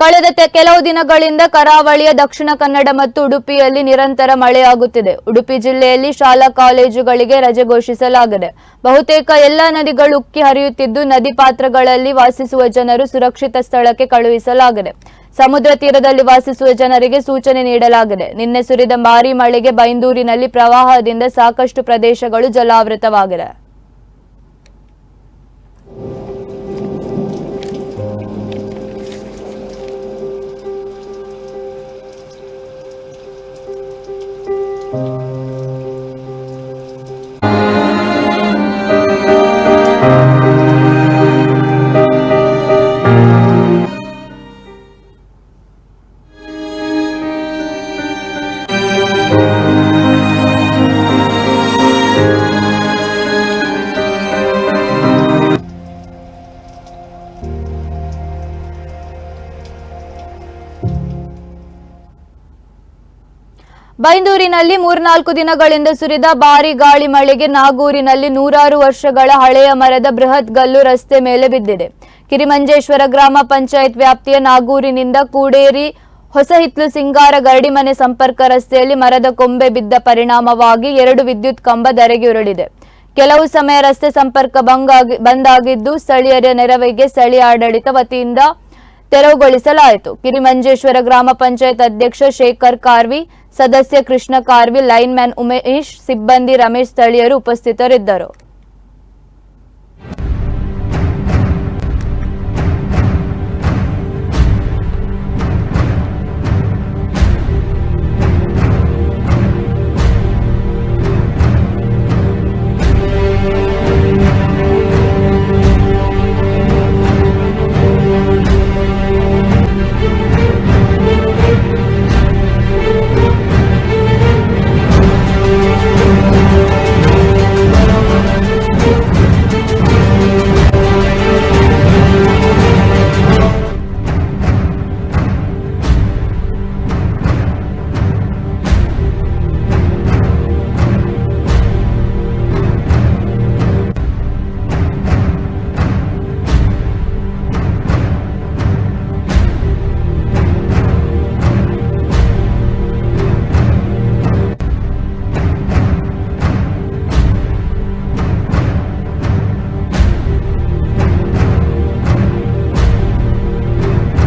ಕಳೆದ ಕೆಲವು ದಿನಗಳಿಂದ ಕರಾವಳಿಯ ದಕ್ಷಿಣ ಕನ್ನಡ ಮತ್ತು ಉಡುಪಿಯಲ್ಲಿ ನಿರಂತರ ಮಳೆಯಾಗುತ್ತಿದೆ. ಉಡುಪಿ ಜಿಲ್ಲೆಯಲ್ಲಿ ಶಾಲಾ ಕಾಲೇಜುಗಳಿಗೆ ರಜೆ ಘೋಷಿಸಲಾಗಿದೆ. ಬಹುತೇಕ ಎಲ್ಲಾ ನದಿಗಳು ಉಕ್ಕಿ ಹರಿಯುತ್ತಿದ್ದು, ನದಿ ಪಾತ್ರಗಳಲ್ಲಿ ವಾಸಿಸುವ ಜನರು ಸುರಕ್ಷಿತ ಸ್ಥಳಕ್ಕೆ ಕಳುಹಿಸಲಾಗಿದೆ. ಸಮುದ್ರ ತೀರದಲ್ಲಿ ವಾಸಿಸುವ ಜನರಿಗೆ ಸೂಚನೆ ನೀಡಲಾಗಿದೆ. ನಿನ್ನೆ ಸುರಿದ ಭಾರೀ ಮಳೆಗೆ ಬೈಂದೂರಿನಲ್ಲಿ ಪ್ರವಾಹದಿಂದ ಸಾಕಷ್ಟು ಪ್ರದೇಶಗಳು ಜಲಾವೃತವಾಗಿದೆ. ಬೈಂದೂರಿನಲ್ಲಿ ಮೂರ್ನಾಲ್ಕು ದಿನಗಳಿಂದ ಸುರಿದ ಭಾರಿ ಗಾಳಿ ಮಳೆಗೆ ನಾಗೂರಿನಲ್ಲಿ ನೂರಾರು ವರ್ಷಗಳ ಹಳೆಯ ಮರದ ಬೃಹತ್ ಗಲ್ಲು ರಸ್ತೆ ಮೇಲೆ ಬಿದ್ದಿದೆ. ಕಿರಿಮಂಜೇಶ್ವರ ಗ್ರಾಮ ಪಂಚಾಯತ್ ವ್ಯಾಪ್ತಿಯ ನಾಗೂರಿನಿಂದ ಕೂಡೇರಿ ಹೊಸಹಿತ್ಲು ಸಿಂಗಾರ ಗರಡಿಮನೆ ಸಂಪರ್ಕ ರಸ್ತೆಯಲ್ಲಿ ಮರದ ಕೊಂಬೆ ಬಿದ್ದ ಪರಿಣಾಮವಾಗಿ ಎರಡು ವಿದ್ಯುತ್ ಕಂಬ ಧರೆಗೆ ಉರುಳಿದೆ. ಕೆಲವು ಸಮಯ ರಸ್ತೆ ಸಂಪರ್ಕ ಬಂದಾಗಿದ್ದು ಸ್ಥಳೀಯರ ನೆರವಿಗೆ ಸ್ಥಳೀಯ ಆಡಳಿತ ವತಿಯಿಂದ ತೆರವುಗೊಳಿಸಲಾಯಿತು. ಕಿರಿಮಂಜೇಶ್ವರ ಗ್ರಾಮ ಪಂಚಾಯತ್ ಅಧ್ಯಕ್ಷ ಶೇಖರ್ ಕಾರ್ವಿ, ಸದಸ್ಯ ಕೃಷ್ಣ ಕಾರ್ವಿ ಲೈನ್ ಮ್ಯಾನ್ ಉಮೇಶ್, ಸಿಬ್ಬಂದಿ ರಮೇಶ್ ಸ್ಥಳೀಯರು ಉಪಸ್ಥಿತರಿದ್ದರು.